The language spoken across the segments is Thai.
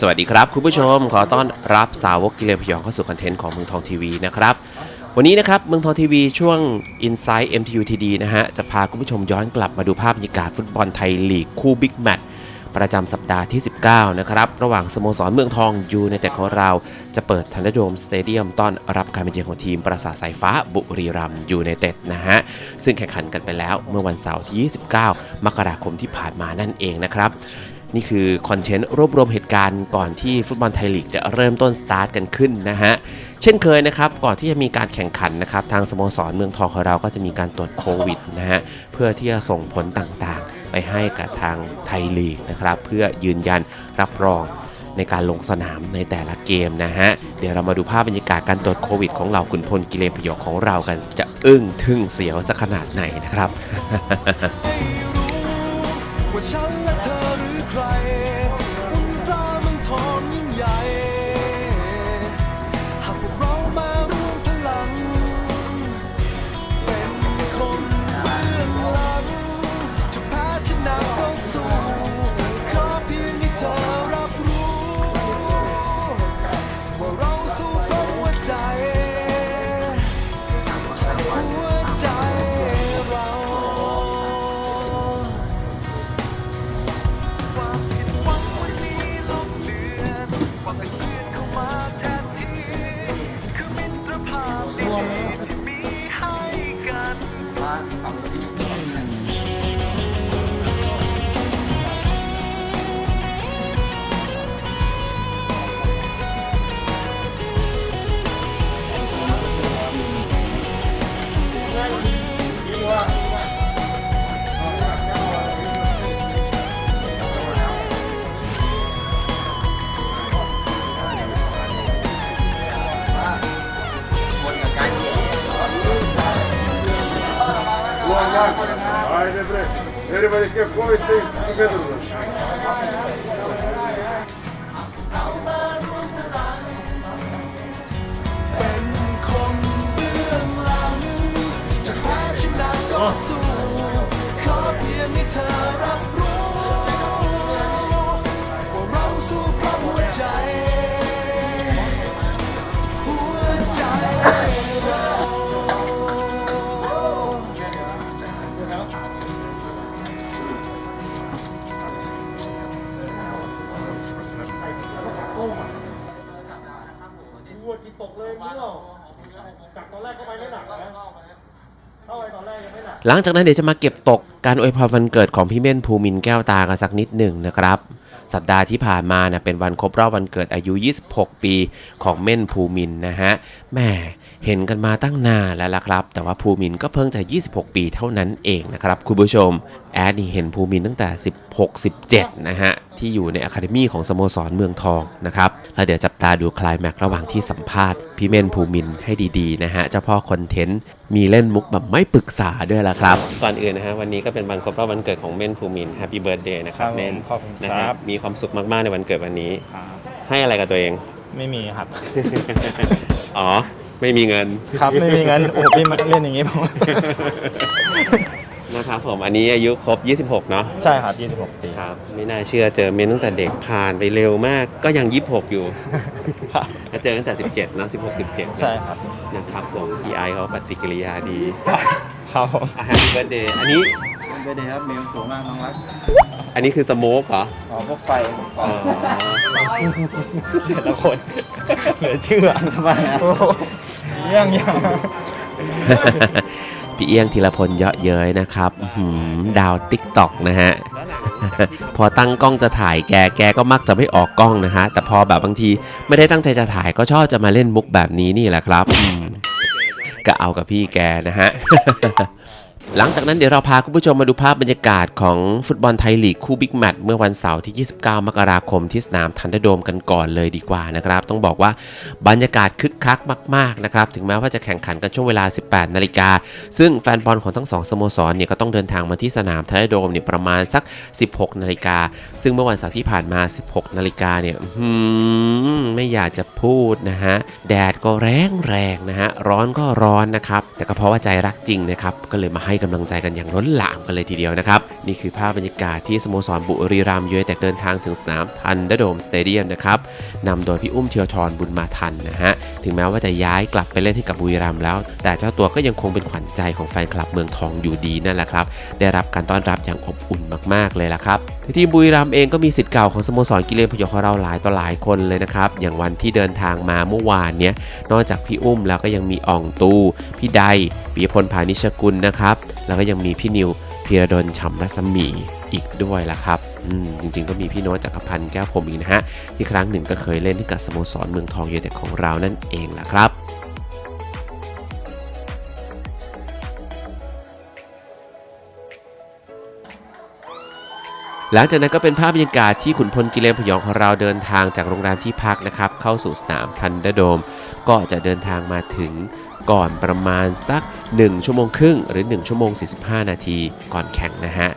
สวัสดีครับ คุณผู้ชมขอต้อนรับสาวกกิเลนพยองเข้าสู่คอนเทนต์ของเมืองทองทีวีนะครับ วันนี้นะครับเมืองทองทีวีช่วง Inside MTU TD นะฮะ จะพาคุณผู้ชมย้อนกลับมาดูภาพบรรยากาศฟุตบอลไทยลีกคู่บิ๊กแมตช์ ประจำสัปดาห์ที่ 19 นะครับ ระหว่างสโมสรเมืองทองยูในแต่ของเรา จะเปิดทันดโดมสเตเดียมต้อนรับการมาเยือนของทีมประสาทสายฟ้าบุรีรัมย์ยูไนเต็ดนะฮะ ซึ่งแข่งขันกันไปแล้วเมื่อวันเสาร์ที่ 29 มกราคมที่ผ่านมานั่นเองนะครับนี่คือคอนเทนต์รวบรวมเหตุการณ์ก่อนที่ฟุตบอลไทยลีกจะเริ่มต้นสตาร์ทกันขึ้นนะฮะ เช่นเคยนะครับ ก่อนที่จะมีการแข่งขันนะครับ ทางสโมสรเมืองทองของเราก็จะมีการตรวจโควิดนะฮะ เพื่อที่จะส่งผลต่างๆ ไปให้กับทางไทยลีกนะครับ เพื่อยืนยันรับรองในการลงสนามในแต่ละเกมนะฮะ เดี๋ยวเรามาดูภาพบรรยากาศการตรวจโควิดของเหล่าขุนพลกิเลนพยองของเรากัน จะอึ้งทึ่งเสียวสักขนาดไหนนะครับ everybody have always things together. หลังจากนั้นเดี๋ยวจะมาเก็บตกการอวยพรวันเกิดของพี่เม่นภูมินแก้วตากันสักนิดหนึ่งนะครับ สัปดาห์ที่ผ่านมานะเป็นวันครบรอบวันเกิดอายุ 26 ปีของเม่นภูมินนะฮะแหม่ เห็นกันมาตั้งนานแล้วล่ะครับ แต่ว่าภูมินทร์ก็เพิ่งจะ 26 ปีเท่านั้นเองนะครับ คุณผู้ชม แอดนี่เห็นภูมินทร์ตั้งแต่ 16 17 นะฮะ ที่อยู่ในอะคาเดมี่ของสโมสรเมืองทองนะครับ แล้วเดี๋ยวจับตาดูคลายแม็กซ์ระหว่างที่สัมภาษณ์ พี่เม่นภูมินทร์ให้ดีๆ นะฮะ เจ้าพ่อคอนเทนต์ มีเล่นมุกแบบไม่ปรึกษาด้วยละครับ ก่อนอื่นนะฮะวันนี้ก็เป็นวันครบรอบวันเกิดของเม่นภูมินแฮปปี้เบิร์ดเดย์นะครับครับผมเม่นขอบคุณนะครัฮะบมีความสุขมากๆในวันเกิดวันนี้ ครับให้อะไรกับตัวเอง ไม่มีครับ อ๋อ ไม่มีเงินครับไม่มีงั้นโอ้พี่มาเล่นอย่างงี้ผมนะครับผมอันนี้อายุครบ 26 เนาะใช่ครับ26ปีครับไม่น่าเชื่อเจอเมนตั้งแต่เด็กผ่านไปเร็วมากก็ยัง 26 อยู่ครับแล้วเจอตั้งแต่ 17เนอะ16 17ใช่ครับนะครับผมพี่ไอเขาปฏิกิริยาดีครับผมอะ Happy Birthday อันนี้เบเดครับเมลสูงมากน้องรักอันนี้คือสโมกเหรออ๋อพวกไฟพวกไฟอ๋อแต่ละคนเหลือเชื่อทำไมอะโอ้โหเยังยังพี่เอียงธีรพลเยอะเย้ยนะครับหือดาวติ๊กต็อกนะฮะ พอตั้งกล้องจะถ่ายแกแกก็มักจะไม่ออกกล้องนะฮะ แต่พอแบบบางทีไม่ได้ตั้งใจจะถ่ายก็ชอบจะมาเล่นมุกแบบนี้นี่แหละครับก็เอากับพี่แกนะฮะ หลังจากนั้นเดี๋ยวเราพาคุณผู้ชมมาดูภาพบรรยากาศของฟุตบอลไทยลีกคู่บิ๊กแมตช์เมื่อวันเสาร์ที่ 29 มกราคมที่สนามทันเดโดมกันก่อนเลยดีกว่านะครับ ต้องบอกว่าบรรยากาศคึกคักมากๆนะครับ ถึงแม้ว่าจะแข่งขันกันช่วงเวลา 18 นาฬิกา ซึ่งแฟนบอลของทั้งสองสโมสรเนี่ยก็ต้องเดินทางมาที่สนามทันเดโดมเนี่ยประมาณสัก 16 นาฬิกา ซึ่งเมื่อวันเสาร์ที่ผ่านมา 16 นาฬิกาเนี่ยไม่อยากจะพูดนะฮะ แดดก็แรงแรงนะฮะ ร้อนก็ร้อนนะครับ แต่ก็เพราะว่าใจรักจริงนะครับ ก็เลยมาให้กำลังใจกันอย่างล้นหลามกันเลยทีเดียวนะครับ นี่คือภาพบรรยากาศที่สโมสรบุรีรัมย์ยูไนเต็ดเดินทางถึงสนามทันเดอร์โดมสเตเดียมนะครับนำโดยพี่อุ้มเทียทรบุญมาทันนะฮะ ถึงแม้ว่าจะย้ายกลับไปเล่นให้กับบุรีรัมย์แล้ว แต่เจ้าตัวก็ยังคงเป็นขวัญใจของแฟนคลับเมืองทองอยู่ดีนั่นแหละครับ ได้รับการต้อนรับอย่างอบอุ่นมากๆเลยล่ะครับทีมบุรีรัมย์เองก็มีสิทธิ์เก่าของสโมสรกิเลนพยองของเราหลายต่อหลายคนเลยนะครับ อย่างวันที่เดินทางมาเมื่อวานเนี้ยนอกจากพี่อุ้มแล้วก็ยังมีอ่องตู พี่ใดปียพลพานิชกุลนะครับ แล้วก็ยังมีพี่นิวพีรดลฉ่ำรัศมีอีกด้วยล่ะครับอืมจริงๆก็มีพี่โน้ตจักรพันธ์แก้วผมอีกนะฮะ ที่ครั้งหนึ่งก็เคยเล่นให้กับสโมสรเมืองทองยูไนเต็ดของเรานั่นเองล่ะครับหลังจากนั้นก็เป็นภาพบรรยากาศที่ขุนพลกิเลนพยองของเราเดินทางจากโรงแรมที่พักนะครับ เข้าสู่สนามทันเดอร์โดม ก็จะเดินทางมาถึง ก่อนประมาณสัก 1 ชั่วโมงครึ่ง หรือ 1 ชั่วโมง 45 นาทีก่อนแข่งนะฮะ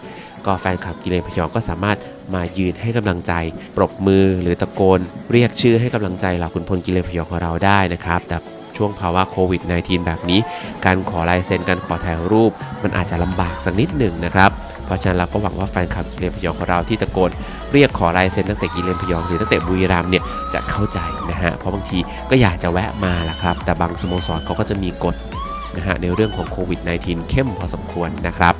ก็แฟนคลับกิเลนพยองก็สามารถมายืนให้กำลังใจ ปรบมือหรือตะโกน เรียกชื่อให้กำลังใจเหล่าขุนพลกิเลนพยองของเราได้นะครับแต่ช่วงภาวะโควิด -19 แบบนี้ การขอลายเซ็นการขอถ่ายรูป มันอาจจะลำบากสักนิดหนึ่งนะครับ เพราะฉะนั้นเราก็หวังว่าแฟนคลับกิเลนพยองของเราที่ตะโกน เรียกขอลายเซ็นตั้งแต่กิเลนพยองหรือตั้งแต่บุรีรัมย์เนี่ย จะเข้าใจนะฮะเพราะบางทีก็อยากจะแวะมาละครับ แต่บางสโมสรเขาก็จะมีกฎนะฮะในเรื่องของโควิด -19 เข้มพอสมควรนะครับ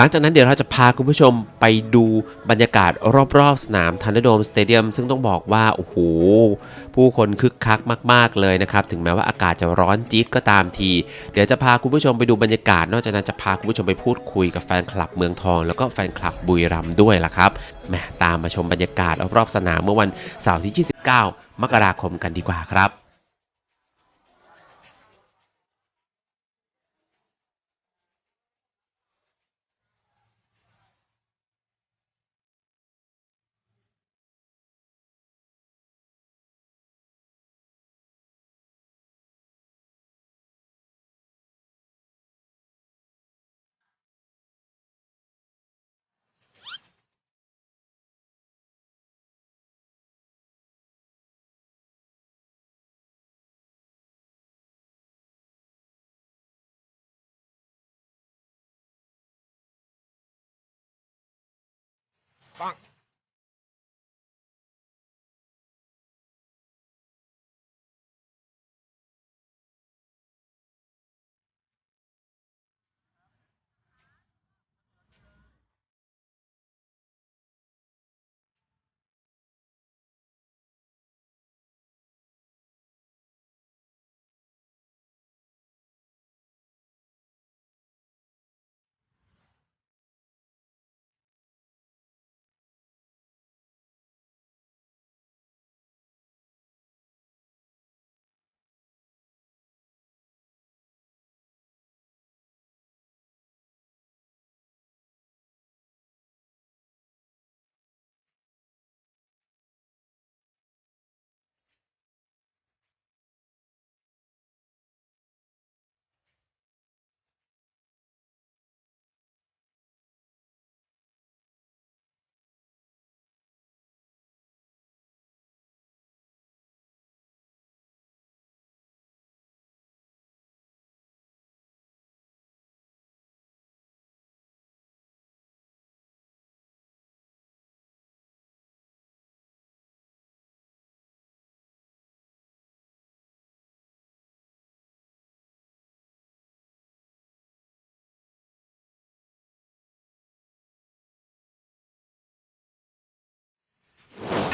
หลังจากนั้นเดี๋ยวเราจะพาคุณผู้ชมไปดูบรรยากาศรอบๆ สนามทันเดอร์โดมสเตเดียมซึ่งต้องบอกว่า โอ้โห ผู้คนคึกคักมาก ๆ เลยนะครับ ถึงแม้ว่าอากาศจะร้อนจี๊ดก็ตามที เดี๋ยวจะพาคุณผู้ชมไปดูบรรยากาศ นอกจากนั้นจะพาคุณผู้ชมไปพูดคุยกับแฟนคลับเมืองทอง แล้วก็แฟนคลับบุรีรัมย์ด้วยล่ะครับแหมตามมาชมบรรยากาศรอบๆสนามเมื่อวันเสาร์ที่ 29 มกราคมกันดีกว่าครับ Bonk.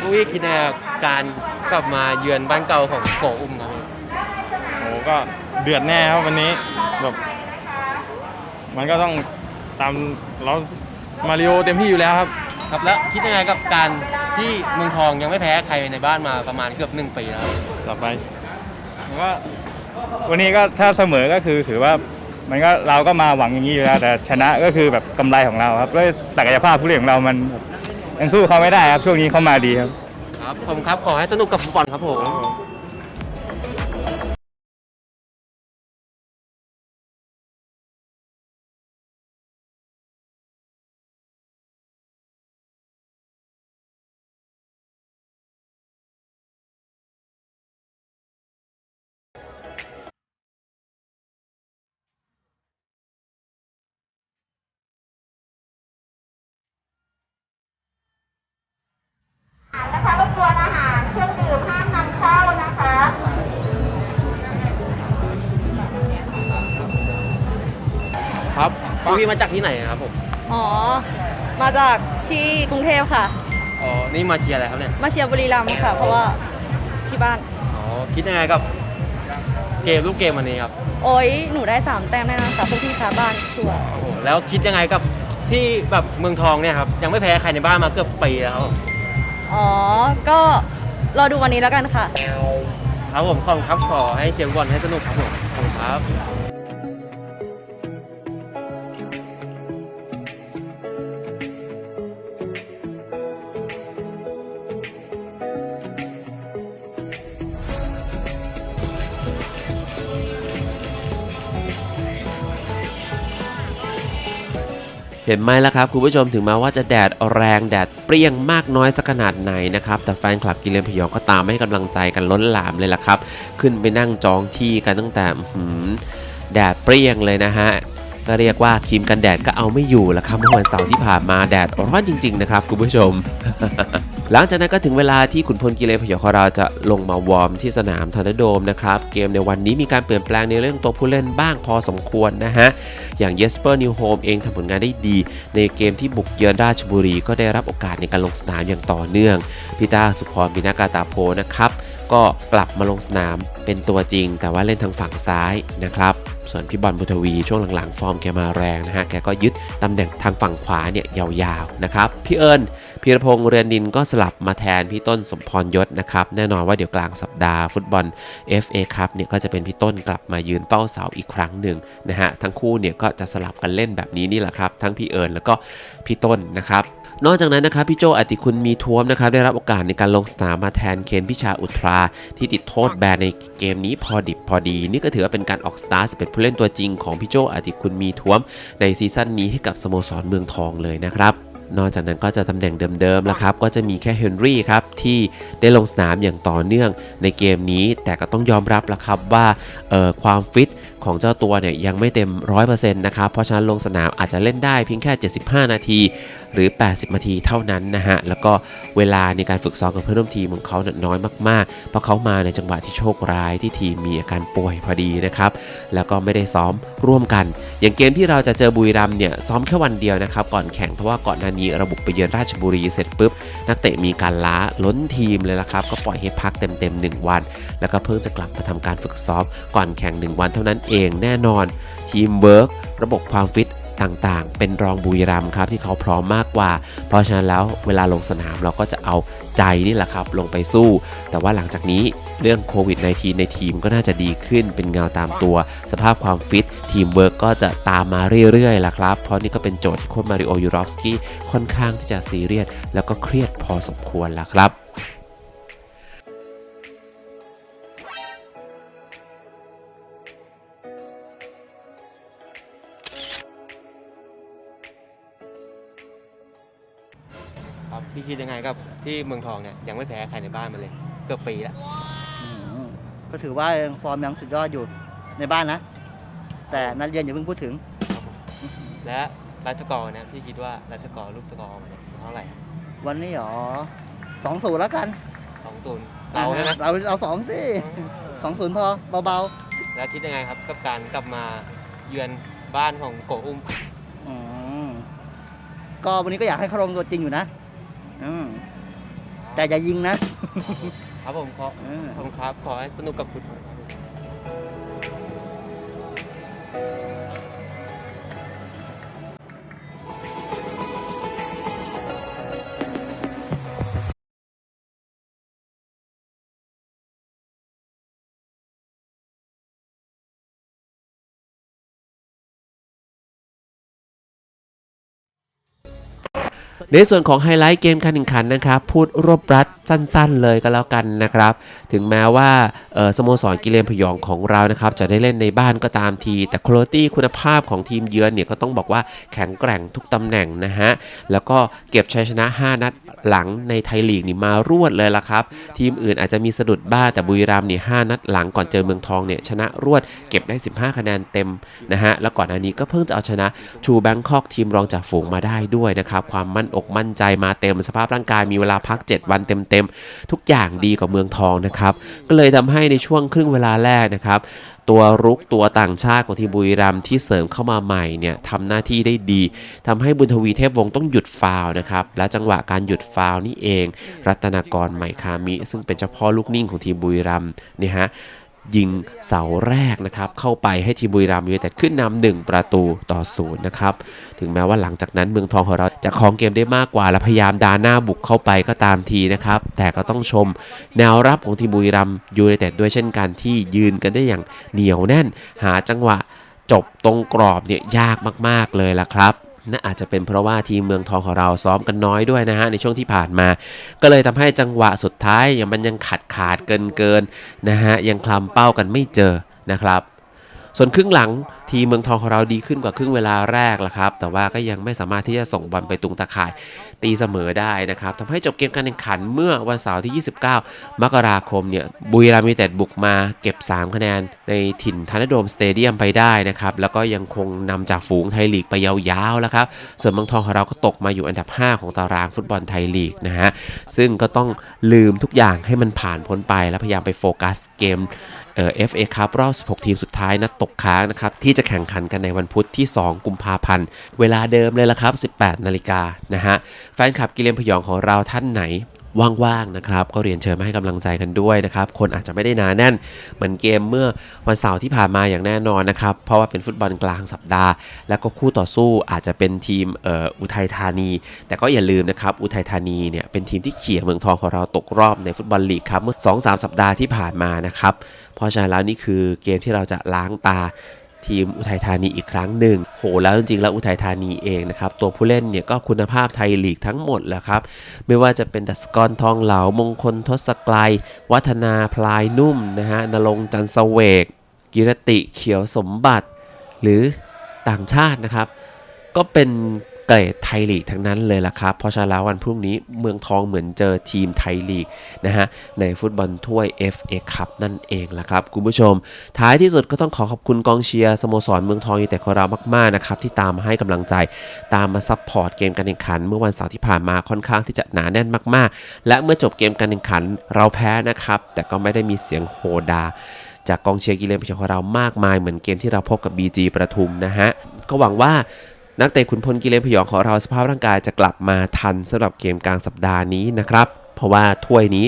ลูกพี่คิดยังไงกับการกลับมาเยือนบ้านเก่าของโกอุ้มครับพี่โอ้ก็เดือดแน่ครับวันนี้แบบมันก็ต้องตามเรามาริโอเต็มที่อยู่แล้วครับ ครับแล้วคิดยังไงกับการที่เมืองทองยังไม่แพ้ใครในบ้านมาประมาณเกือบหนึ่งปีแล้วครับต่อไปผมว่าวันนี้ก็ถ้าเสมอก็คือถือว่ามันก็เราก็มาหวังอย่างนี้อยู่แล้วแต่ชนะก็คือแบบกำไรของเราครับด้วยศักยภาพผู้เล่นของเรามัน ยังสู้เขาไม่ได้ครับ ช่วงนี้เขามาดีครับ ครับผมครับ ขอให้สนุกกับฟุตบอลครับผม ครับพี่มาจากที่ไหนครับผมอ๋อ มาจากที่กรุงเทพค่ะ อ๋อนี่มาเชียร์อะไรครับเนี่ยมาเชียร์บุรีรัมย์ค่ะ เพราะว่าที่บ้าน อ๋อคิดยังไงกับเกมลูกเกมวันนี้ครับโอ้ยหนูได้3แต้มแน่นอนค่ะพวกพี่ขาบ้านชัวร์โอ้โหแล้วคิดยังไงกับที่แบบเมืองทองเนี่ยครับยังไม่แพ้ใครในบ้านมาเกือบปีแล้วครับอ๋อ ก็รอดูวันนี้แล้วกันค่ะ ครับผมขอบคุณครับขอให้เชียร์บอลให้สนุกครับผมขอบคุณครับ เห็นไหมล่ะครับคุณผู้ชมถึงแม้ว่าจะแดดแรงแดดเปรี้ยงมากน้อยสักขนาดไหนนะครับแต่แฟนคลับกิเลนพยองก็ตามให้กำลังใจกันล้นหลามเลยล่ะครับ ขึ้นไปนั่งจองที่กันตั้งแต่หือแดดเปรี้ยงเลยนะฮะก็เรียกว่าครีมกันแดดก็เอาไม่อยู่ละครับเมื่อวันเสาร์ที่ผ่านมาแดดร้อนจริง ๆ นะครับคุณผู้ชม หลังจากนั้นก็ถึงเวลาที่ขุนพลกิเลนพยองของเราจะลงมาวอร์มที่สนามทอร์นาโดมนะครับ เกมในวันนี้มีการเปลี่ยนแปลงในเรื่องตัวผู้เล่นบ้างพอสมควรนะฮะ อย่างเยสเปอร์นิวโฮมเองทำผลงานได้ดี ในเกมที่บุกเยือนราชบุรี ก็ได้รับโอกาสในการลงสนามอย่างต่อเนื่องพิตาสุพรบินากาตาโพนะครับก็กลับมาลงสนามเป็นตัวจริง แต่ว่าเล่นทางฝั่งซ้ายนะครับ ส่วนพี่บอลบุทวีช่วงหลังๆ ฟอร์มแกมาแรงนะฮะ แกก็ยึดตำแหน่งทางฝั่งขวาเนี่ยยาวๆนะครับ พี่เอิญ พีรพงษ์เรือนดินก็สลับมาแทนพี่ต้นสมพรยศนะครับแน่นอนว่าเดี๋ยวกลางสัปดาห์ฟุตบอล FA ครับเนี่ยก็จะเป็นพี่ต้นกลับมายืนเป้าเสาอีกครั้งหนึ่งนะฮะทั้งคู่เนี่ยก็จะสลับกันเล่นแบบนี้นี่แหละครับ ทั้งพี่เอิญแล้วก็พี่ต้นนะครับนอกจากนั้นนะครับพี่โจอติคุณมีท้วมนะครับได้รับโอกาสในการลงสนามมาแทนเคนพิชาอุทรา ที่ติดโทษแบนในเกมนี้พอดิบพอดี นี่ก็ถือว่าเป็นการออกสตาร์ทเป็นผู้เล่นตัวจริงของพี่โจอติคุณมีท้วมในซีซั่นนี้ให้กับสโมสรเมืองทองเลยนะครับ นอกจากนั้นก็จะตำแหน่งเดิมๆแล้วครับ ก็จะมีแค่เฮนรี่ครับ ที่ได้ลงสนามอย่างต่อเนื่องในเกมนี้ แต่ก็ต้องยอมรับแล้วครับว่าความฟิต ของเจ้าตัวเนี่ยยังไม่เต็ม 100%นะครับ เพราะฉะนั้นลงสนามอาจจะเล่นได้เพียงแค่ 75 นาที หรือ 80 นาทีเท่านั้นนะฮะ แล้วก็เวลาในการฝึกซ้อมกับเพื่อนร่วมทีมของเขาเนี่ยน้อยมากๆ เพราะเขามาในจังหวะที่โชคร้ายที่ทีมมีอาการป่วยพอดีนะครับ แล้วก็ไม่ได้ซ้อมร่วมกัน อย่างเกมที่เราจะเจอบุรีรัมเนี่ยซ้อมแค่วันเดียวนะครับก่อนแข่งเพราะว่าก่อนหน้านี้ราบุไปเยือนราชบุรีเสร็จปุ๊บนักเตะมีการล้าล้นทีมเลยละครับก็ปล่อยให้พักเต็มๆ1วัน แล้วก็เพิ่งจะกลับมาทำการฝึกซ้อมก่อนแข่ง 1 วันเท่านั้นเองแน่นอนทีมเวิร์กระบบความฟิตต่างๆ เป็นรองบุรีรัมครับที่เขาพร้อมมากกว่า เพราะฉะนั้นแล้วเวลาลงสนามเราก็จะเอาใจนี่แหละครับ ลงไปสู้ แต่ว่าหลังจากนี้เรื่องโควิด -19 ในทีมก็น่าจะดีขึ้นเป็นเงาตามตัว สภาพความฟิต ทีมเวิร์กก็จะตามมาเรื่อยๆล่ะครับ เพราะนี่ก็เป็นโจทย์ที่โค้ชมาริโอยูรอฟสกี้ค่อนข้างที่จะซีเรียสแล้วก็เครียดพอสมควรล่ะครับ ครับพี่คิดยังไงกับที่เมืองทองเนี่ยยังไม่แพ้ใครในบ้านมาเลย เกือบปีแล้วอืมก็ถือว่ายังฟอร์มยังสุดยอดอยู่ในบ้านนะ แต่นัดเรียนอย่าเพิ่งพูดถึง และไลฟ์สกอร์เนะพี่คิดว่าไลฟ์สกอร์ลูกสกอร์ออกมาเนี่ยเท่าไหร่วันนี้หรอสองศูนย์แล้วกันสองศูนย์เราใช่ไหมเราเอาสองสิสองศูนย์พอเบาแล้วคิดยังไงครับกับการกลับมาเยือนบ้านของโกอุ้มๆอืมก็วันนี้ก็อยากให้เขาลงตัวจริงอยู่นะ อืมแต่อย่ายิงนะ ครับผมขอเออขอบคุณครับ ขอให้สนุกกับฟุตบอลครับ ในส่วนของไฮไลท์เกมการแข่งขันนะครับ พูดรวบรัดสั้นๆเลยก็แล้วกันนะครับ ถึงแม้ว่าสโมสรกิเลนพยองของเรานะครับ จะได้เล่นในบ้านก็ตามที แต่คุณภาพคุณภาพของทีมเยือนเนี่ยก็ต้องบอกว่าแข็งแกร่งทุกตำแหน่งนะฮะ แล้วก็เก็บชัยชนะ 5 นัดหลังในไทยลีกนี่มารวดเลยละครับ ทีมอื่นอาจจะมีสะดุดบ้างแต่บุรีรัมย์เนี่ย5นัดหลังก่อนเจอเมืองทองเนี่ยชนะรวดเก็บได้ 15 คะแนนเต็มนะฮะแล้วก่อนอันนี้ก็เพิ่งจะเอาชนะชูแบงคอกทีมรองจากฝูงมาได้ด้วยนะครับความมั่นอกมั่นใจมาเต็มสภาพร่างกายมีเวลาพัก 7 วันเต็มๆ ทุกอย่างดีกว่าเมืองทองนะครับ ก็เลยทำให้ในช่วงครึ่งเวลาแรกนะครับตัวรุกตัวต่างชาติของทีมบุรีรัมย์ที่เสริมเข้ามาใหม่เนี่ยทำหน้าที่ได้ดีทำให้บุญทวีเทพวงศ์ต้องหยุดฟาวนะครับ และจังหวะการหยุดฟาวนี่เอง รัตนากรใหม่คามิ ซึ่งเป็นเจ้าพ่อลูกนิ่งของทีมบุรีรัมย์เนี่ยฮะ ยิงเสาแรกนะครับ เข้าไปให้ทีมบุรีรัมย์ยูไนเต็ดขึ้นนำหนึ่งประตูต่อศูนย์นะครับ ถึงแม้ว่าหลังจากนั้นเมืองทองของเราจะครองเกมได้มากกว่า และพยายามดาหน้าบุกเข้าไปก็ตามทีนะครับ แต่ก็ต้องชมแนวรับของทีมบุรีรัมย์ยูไนเต็ดด้วยเช่นกันที่ยืนกันได้อย่างเหนียวแน่น หาจังหวะจบตรงกรอบเนี่ยยากมาก ๆเลยล่ะครับ น่าอาจจะเป็นเพราะว่าทีมเมืองทองของเราซ้อมกันน้อยด้วยนะฮะในช่วงที่ผ่านมา ก็เลยทำให้จังหวะสุดท้ายยังมันยังขาดขาดเกินเกินๆนะฮะยังคลำเป้ากันไม่เจอนะครับ ส่วนครึ่งหลังทีมเมืองทองของเราดีขึ้นกว่าครึ่งเวลาแรกละครับ แต่ว่าก็ยังไม่สามารถที่จะส่งบอลไปตุงตะข่ายตีเสมอได้นะครับทำให้จบเกมการแข่งขันเมื่อวันเสาร์ที่ 29 มกราคมเนี่ยบุรีรัมย์ยูไนเต็ดบุกมาเก็บ 3 คะแนนในถิ่นธนโดมสเตเดียมไปได้นะครับ แล้วก็ยังคงนำจากฝูงไทยลีกไปยาวๆแล้วครับ ส่วนเมืองทองของเราก็ตกมาอยู่อันดับ 5 ของตารางฟุตบอลไทยลีกนะฮะซึ่งก็ต้องลืมทุกอย่างให้มันผ่านพ้นไปแล้วพยายามไปโฟกัสเกม เอ่อ FA ครับรอบ 16 ทีมสุดท้ายนัดตกค้างนะครับ ที่จะแข่งขันกันในวันพุธที่ 2 กุมภาพันธ์ เวลาเดิมเลยละครับ 18 นาฬิกานะฮะ แฟนคลับกิเลนพยองของเราท่านไหน ว่างๆนะครับ ก็เรียนเชิญมาให้กำลังใจกันด้วยนะครับ คนอาจจะไม่ได้หนาแน่น เหมือนเกมเมื่อวันเสาร์ที่ผ่านมาอย่างแน่นอนนะครับ เพราะว่าเป็นฟุตบอลกลางสัปดาห์ แล้วก็คู่ต่อสู้อาจจะเป็นทีมอออุทัยธานี แต่ก็อย่าลืมนะครับ อุทัยธานีเนี่ยเป็นทีมที่เขี่ยเมืองทองของเราตกรอบในฟุตบอลลีกครับเมื่อ2-3 สัปดาห์ที่ผ่านมานะครับ เพราะฉะนั้นแล้วนี่คือเกมที่เราจะล้างตา ทีมอุทัยธานีอีกครั้งหนึ่งโหแล้วจริงๆแล้วอุทัยธานีเองนะครับตัวผู้เล่นเนี่ยก็คุณภาพไทยลีกทั้งหมดแหละครับไม่ว่าจะเป็นดัสกรทองเหลามงคลทศกรัยวัฒนาพลายนุ่มนะฮะนรงจันทร์เสวก กิรติเขียวสมบัติ หรือต่างชาตินะครับ ก็เป็น เกรดไทยลีกทั้งนั้นเลยล่ะครับ เพราะฉะนั้นแล้ววันพรุ่งนี้เมืองทองเหมือนเจอทีมไทยลีกนะฮะในฟุตบอลถ้วย FA คัพนั่นเองล่ะครับ คุณผู้ชม ท้ายที่สุดก็ต้องขอขอบคุณกองเชียร์สโมสรเมืองทองยูไนเต็ดของเรามากๆนะครับที่ตามมาให้กำลังใจตามมาซัพพอร์ตเกมการแข่งขัน เมื่อวันเสาร์ที่ผ่านมาค่อนข้างที่จะหนาแน่นมากๆ และเมื่อจบเกมการแข่งขันเราแพ้นะครับ แต่ก็ไม่ได้มีเสียงโหดาจากกองเชียร์กิเลนพยองของเรามากมายเหมือนเกมที่เราพบกับ BG ประทุมนะฮะ ก็หวังว่า นักเตะขุนพลกิเลนพยองของเราสภาพร่างกายจะกลับมาทันสำหรับเกมกลางสัปดาห์นี้นะครับเพราะว่าถ้วยนี้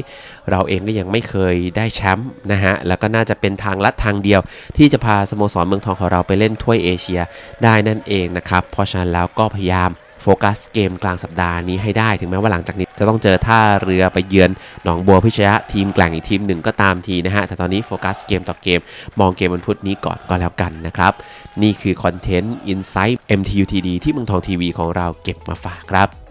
เราเองก็ยังไม่เคยได้แชมป์นะฮะ แล้วก็น่าจะเป็นทางลัดทางเดียว ที่จะพาสโมสรเมืองทองของเราไปเล่นถ้วยเอเชียได้นั่นเองนะครับ เพราะฉะนั้นแล้วก็พยายาม โฟกัสเกมกลางสัปดาห์นี้ให้ได้ถึงแม้ว่าหลังจากนี้จะต้องเจอท่าเรือไปเยือนหนองบัวพิชยะทีมแกล่งอีกทีมหนึ่งก็ตามทีนะฮะ แต่ตอนนี้โฟกัสเกมต่อเกม มองเกมวันพุธนี้ก่อนก็แล้วกันนะครับ นี่คือคอนเทนต์ Insight MTUTD ที่เมืองทองทีวีของเราเก็บมาฝากครับ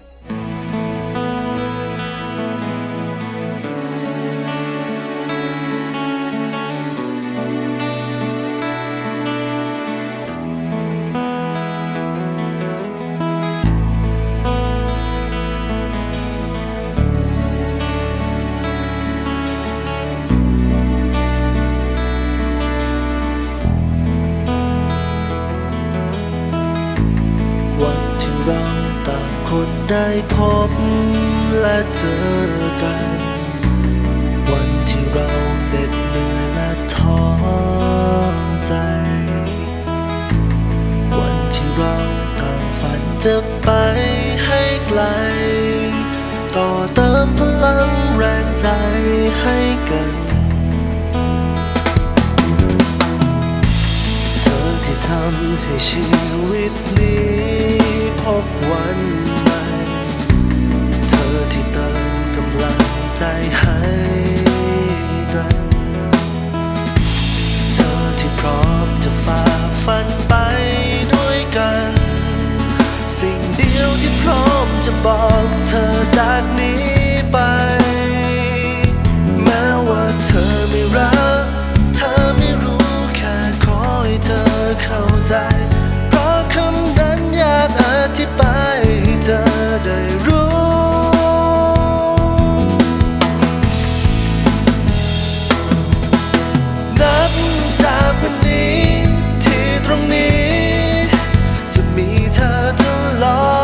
พบและเจอกัน วันที่เราเหน็ดเหนื่อยและท้อใจ วันที่เราต่างฝันจะไปให้ไกล ต่อเติมพลังแรงใจให้กันเธอที่ทำให้ชีวิตนี้พบวัน to love.